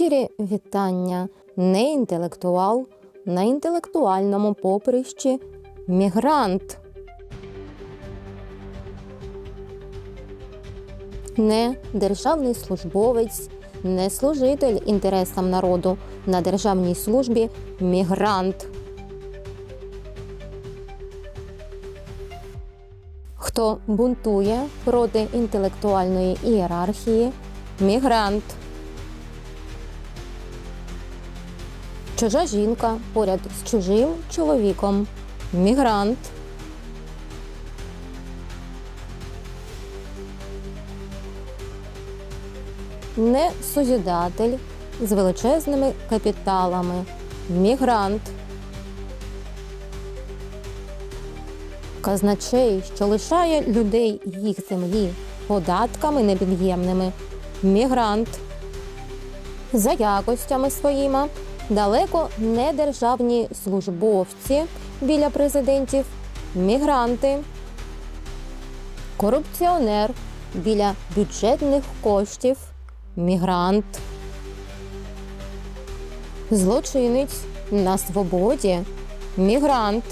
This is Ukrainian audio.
Щирі вітання, неінтелектуал на інтелектуальному поприщі мігрант. Не державний службовець, не служитель інтересам народу на державній службі мігрант. Хто бунтує проти інтелектуальної ієрархії мігрант. Чужа жінка поряд з чужим чоловіком мігрант. Не созідатель з величезними капіталами мігрант. Казначей, що лишає людей їх землі податками непід'ємними мігрант. За якостями своїми далеко не державні службовці біля президентів, мігранти, корупціонер біля бюджетних коштів, мігрант, злочинець на свободі, мігрант.